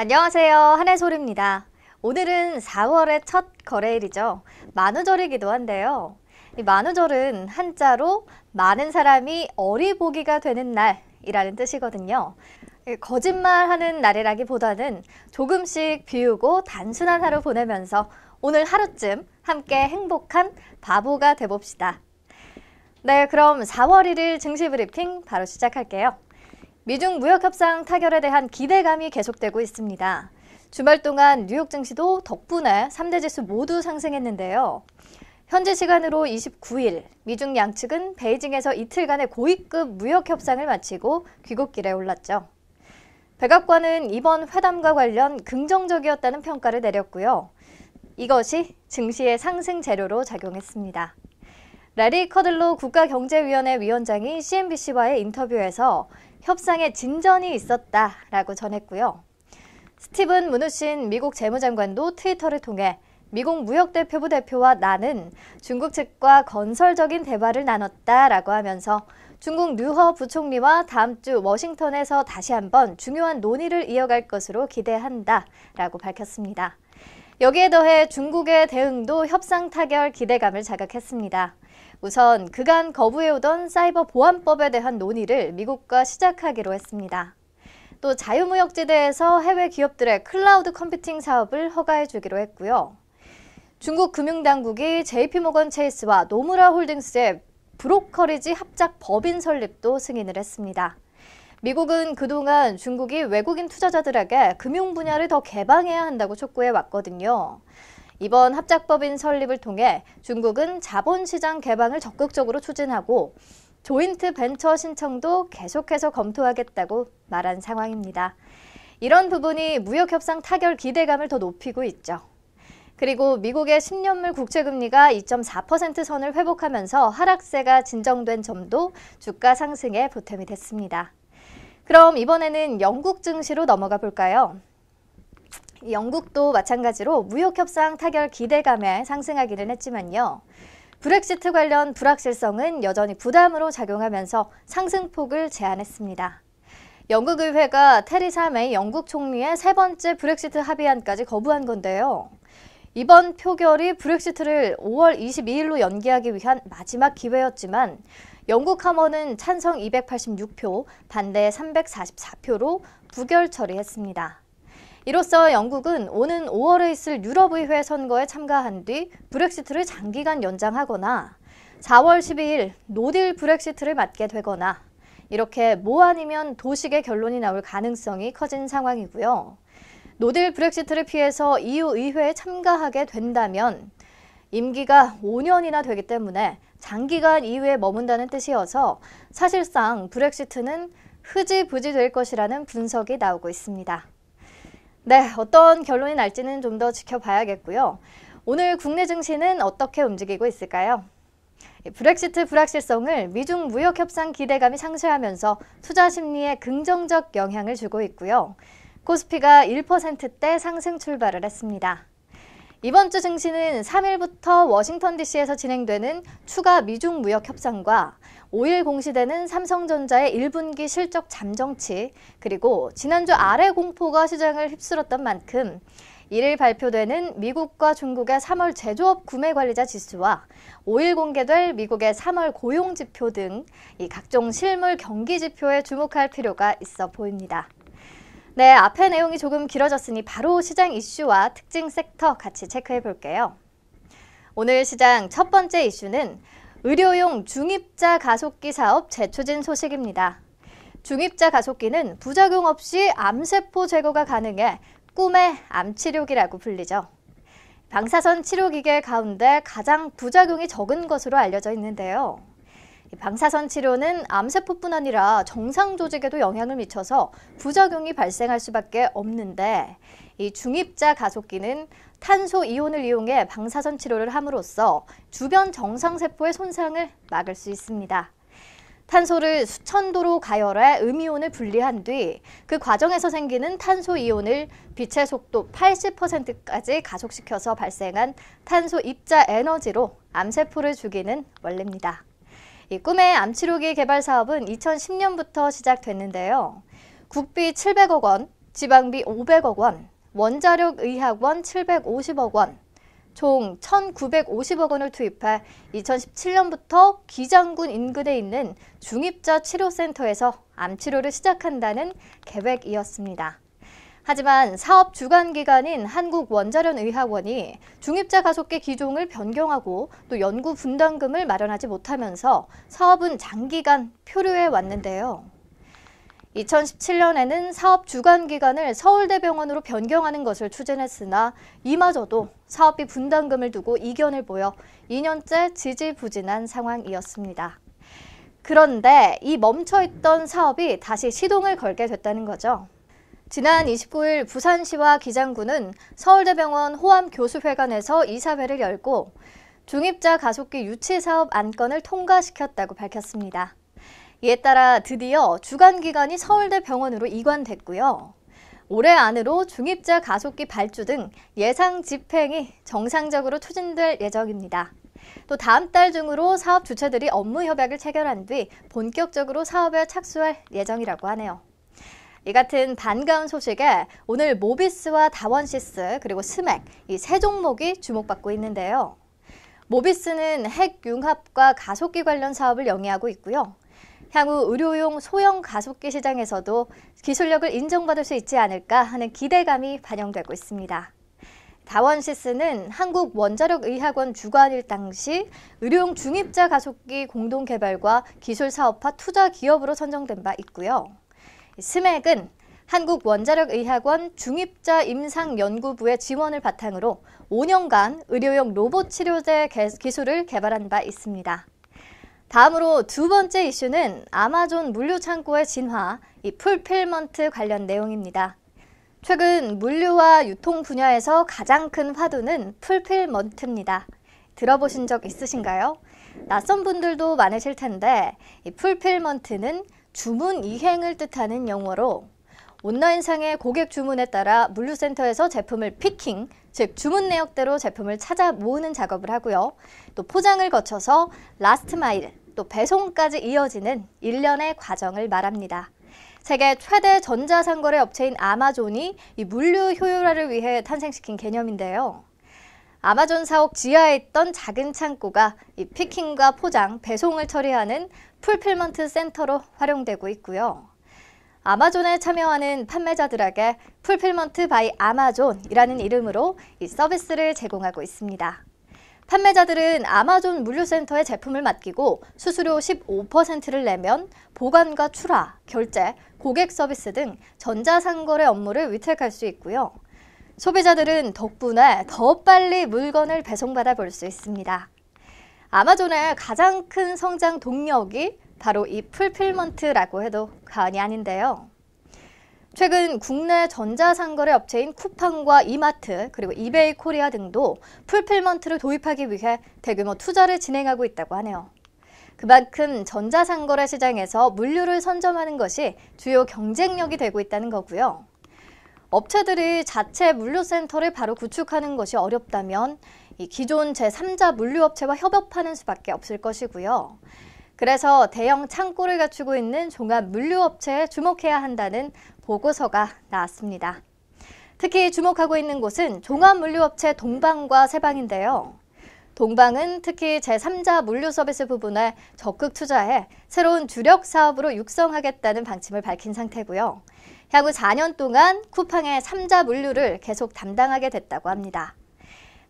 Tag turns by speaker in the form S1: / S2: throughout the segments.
S1: 안녕하세요. 한해솔입니다. 오늘은 4월의 첫 거래일이죠. 만우절이기도 한데요. 이 만우절은 한자로 많은 사람이 어리보기가 되는 날이라는 뜻이거든요. 거짓말하는 날이라기보다는 조금씩 비우고 단순한 하루 보내면서 오늘 하루쯤 함께 행복한 바보가 돼봅시다. 네, 그럼 4월 1일 증시 브리핑 바로 시작할게요. 미중 무역 협상 타결에 대한 기대감이 계속되고 있습니다. 주말 동안 뉴욕 증시도 덕분에 3대 지수 모두 상승했는데요. 현지 시간으로 29일 미중 양측은 베이징에서 이틀간의 고위급 무역 협상을 마치고 귀국길에 올랐죠. 백악관은 이번 회담과 관련 긍정적이었다는 평가를 내렸고요. 이것이 증시의 상승 재료로 작용했습니다. 레리 커들로 국가경제위원회 위원장이 CNBC와의 인터뷰에서 협상에 진전이 있었다라고 전했고요. 스티븐 무누신 미국 재무장관도 트위터를 통해 미국 무역대표부 대표와 나는 중국 측과 건설적인 대화를 나눴다라고 하면서 중국 류허 부총리와 다음 주 워싱턴에서 다시 한번 중요한 논의를 이어갈 것으로 기대한다라고 밝혔습니다. 여기에 더해 중국의 대응도 협상 타결 기대감을 자극했습니다. 우선 그간 거부해오던 사이버 보안법에 대한 논의를 미국과 시작하기로 했습니다. 또 자유무역지대에서 해외 기업들의 클라우드 컴퓨팅 사업을 허가해 주기로 했고요. 중국 금융당국이 JP모건 체이스와 노무라 홀딩스의 브로커리지 합작 법인 설립도 승인을 했습니다. 미국은 그동안 중국이 외국인 투자자들에게 금융 분야를 더 개방해야 한다고 촉구해 왔거든요. 이번 합작법인 설립을 통해 중국은 자본시장 개방을 적극적으로 추진하고 조인트 벤처 신청도 계속해서 검토하겠다고 말한 상황입니다. 이런 부분이 무역 협상 타결 기대감을 더 높이고 있죠. 그리고 미국의 10년물 국채 금리가 2.4% 선을 회복하면서 하락세가 진정된 점도 주가 상승에 보탬이 됐습니다. 그럼 이번에는 영국 증시로 넘어가 볼까요? 영국도 마찬가지로 무역 협상 타결 기대감에 상승하기는 했지만요. 브렉시트 관련 불확실성은 여전히 부담으로 작용하면서 상승폭을 제한했습니다. 영국 의회가 테리사 메이 영국 총리의 세 번째 브렉시트 합의안까지 거부한 건데요. 이번 표결이 브렉시트를 5월 22일로 연기하기 위한 마지막 기회였지만 영국 하원은 찬성 286표, 반대 344표로 부결 처리했습니다. 이로써 영국은 오는 5월에 있을 유럽의회 선거에 참가한 뒤 브렉시트를 장기간 연장하거나 4월 12일 노딜 브렉시트를 맞게 되거나 이렇게 뭐 아니면 도식의 결론이 나올 가능성이 커진 상황이고요. 노딜 브렉시트를 피해서 EU 의회에 참가하게 된다면 임기가 5년이나 되기 때문에 장기간 EU에 머문다는 뜻이어서 사실상 브렉시트는 흐지부지 될 것이라는 분석이 나오고 있습니다. 네, 어떤 결론이 날지는 좀 더 지켜봐야겠고요. 오늘 국내 증시는 어떻게 움직이고 있을까요? 브렉시트 불확실성을 미중 무역 협상 기대감이 상쇄하면서 투자 심리에 긍정적 영향을 주고 있고요. 코스피가 1%대 상승 출발을 했습니다. 이번 주 증시는 3일부터 워싱턴 DC에서 진행되는 추가 미중 무역 협상과 5일 공시되는 삼성전자의 1분기 실적 잠정치, 그리고 지난주 아래 공포가 시장을 휩쓸었던 만큼 1일 발표되는 미국과 중국의 3월 제조업 구매 관리자 지수와 5일 공개될 미국의 3월 고용 지표 등이 각종 실물 경기 지표에 주목할 필요가 있어 보입니다. 네, 앞에 내용이 조금 길어졌으니 바로 시장 이슈와 특징 섹터 같이 체크해 볼게요. 오늘 시장 첫 번째 이슈는 의료용 중입자 가속기 사업 재추진 소식입니다. 중입자 가속기는 부작용 없이 암세포 제거가 가능해 꿈의 암치료기라고 불리죠. 방사선 치료기계 가운데 가장 부작용이 적은 것으로 알려져 있는데요. 방사선 치료는 암세포뿐 아니라 정상 조직에도 영향을 미쳐서 부작용이 발생할 수밖에 없는데 이 중입자 가속기는 탄소 이온을 이용해 방사선 치료를 함으로써 주변 정상세포의 손상을 막을 수 있습니다. 탄소를 수천 도로 가열해 음이온을 분리한 뒤 그 과정에서 생기는 탄소 이온을 빛의 속도 80%까지 가속시켜서 발생한 탄소 입자 에너지로 암세포를 죽이는 원리입니다. 이 꿈의 암치료기 개발 사업은 2010년부터 시작됐는데요. 국비 700억 원, 지방비 500억 원, 원자력 의학원 750억 원, 총 1,950억 원을 투입해 2017년부터 기장군 인근에 있는 중입자 치료센터에서 암 치료를 시작한다는 계획이었습니다. 하지만 사업 주관 기관인 한국원자력의학원이 중입자 가속기 기종을 변경하고 또 연구 분담금을 마련하지 못하면서 사업은 장기간 표류해 왔는데요. 2017년에는 사업 주관 기관을 서울대병원으로 변경하는 것을 추진했으나 이마저도 사업비 분담금을 두고 이견을 보여 2년째 지지부진한 상황이었습니다. 그런데 이 멈춰있던 사업이 다시 시동을 걸게 됐다는 거죠. 지난 29일 부산시와 기장군은 서울대병원 호암교수회관에서 이사회를 열고 중입자 가속기 유치 사업 안건을 통과시켰다고 밝혔습니다. 이에 따라 드디어 주관기관이 서울대 병원으로 이관됐고요. 올해 안으로 중입자 가속기 발주 등 예상 집행이 정상적으로 추진될 예정입니다. 또 다음 달 중으로 사업 주체들이 업무 협약을 체결한 뒤 본격적으로 사업에 착수할 예정이라고 하네요. 이 같은 반가운 소식에 오늘 모비스와 다원시스 그리고 스맥 이 세 종목이 주목받고 있는데요. 모비스는 핵 융합과 가속기 관련 사업을 영위하고 있고요. 향후 의료용 소형 가속기 시장에서도 기술력을 인정받을 수 있지 않을까 하는 기대감이 반영되고 있습니다. 다원시스는 한국원자력의학원 주관일 당시 의료용 중입자 가속기 공동 개발과 기술 사업화 투자 기업으로 선정된 바 있고요. 스맥은 한국원자력의학원 중입자 임상연구부의 지원을 바탕으로 5년간 의료용 로봇 치료제 기술을 개발한 바 있습니다. 다음으로 두 번째 이슈는 아마존 물류 창고의 진화, 이 풀필먼트 관련 내용입니다. 최근 물류와 유통 분야에서 가장 큰 화두는 풀필먼트입니다. 들어보신 적 있으신가요? 낯선 분들도 많으실 텐데 이 풀필먼트는 주문 이행을 뜻하는 용어로 온라인상의 고객 주문에 따라 물류센터에서 제품을 피킹, 즉 주문 내역대로 제품을 찾아 모으는 작업을 하고요. 또 포장을 거쳐서 라스트 마일, 또 배송까지 이어지는 일련의 과정을 말합니다. 세계 최대 전자상거래 업체인 아마존이 이 물류 효율화를 위해 탄생시킨 개념인데요. 아마존 사옥 지하에 있던 작은 창고가 이 피킹과 포장, 배송을 처리하는 풀필먼트 센터로 활용되고 있고요. 아마존에 참여하는 판매자들에게 풀필먼트 바이 아마존이라는 이름으로 이 서비스를 제공하고 있습니다. 판매자들은 아마존 물류센터에 제품을 맡기고 수수료 15%를 내면 보관과 출하, 결제, 고객 서비스 등 전자상거래 업무를 위탁할 수 있고요. 소비자들은 덕분에 더 빨리 물건을 배송받아 볼 수 있습니다. 아마존의 가장 큰 성장 동력이 바로 이 풀필먼트라고 해도 과언이 아닌데요. 최근 국내 전자상거래 업체인 쿠팡과 이마트 그리고 이베이 코리아 등도 풀필먼트를 도입하기 위해 대규모 투자를 진행하고 있다고 하네요. 그만큼 전자상거래 시장에서 물류를 선점하는 것이 주요 경쟁력이 되고 있다는 거고요. 업체들이 자체 물류센터를 바로 구축하는 것이 어렵다면 이 기존 제3자 물류업체와 협업하는 수밖에 없을 것이고요. 그래서 대형 창고를 갖추고 있는 종합 물류업체에 주목해야 한다는 보고서가 나왔습니다. 특히 주목하고 있는 곳은 종합 물류업체 동방과 세방인데요. 동방은 특히 제3자 물류 서비스 부분에 적극 투자해 새로운 주력 사업으로 육성하겠다는 방침을 밝힌 상태고요. 향후 4년 동안 쿠팡의 3자 물류를 계속 담당하게 됐다고 합니다.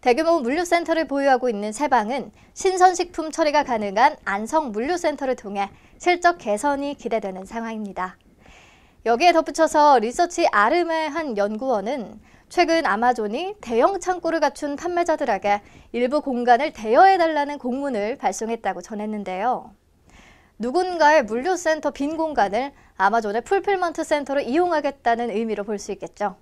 S1: 대규모 물류센터를 보유하고 있는 세방은 신선식품 처리가 가능한 안성 물류센터를 통해 실적 개선이 기대되는 상황입니다. 여기에 덧붙여서 리서치 아름의 한 연구원은 최근 아마존이 대형 창고를 갖춘 판매자들에게 일부 공간을 대여해달라는 공문을 발송했다고 전했는데요. 누군가의 물류센터 빈 공간을 아마존의 풀필먼트 센터로 이용하겠다는 의미로 볼 수 있겠죠.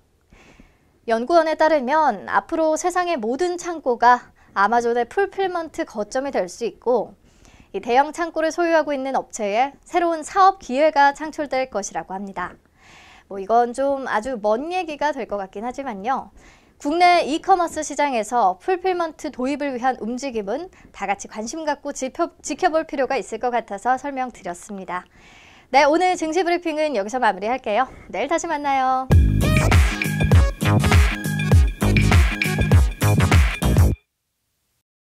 S1: 연구원에 따르면 앞으로 세상의 모든 창고가 아마존의 풀필먼트 거점이 될 수 있고 이 대형 창고를 소유하고 있는 업체에 새로운 사업 기회가 창출될 것이라고 합니다. 뭐 이건 좀 아주 먼 얘기가 될 것 같긴 하지만요. 국내 이커머스 시장에서 풀필먼트 도입을 위한 움직임은 다 같이 관심 갖고 지켜, 지켜볼 필요가 있을 것 같아서 설명드렸습니다. 네, 오늘 증시 브리핑은 여기서 마무리할게요. 내일 다시 만나요.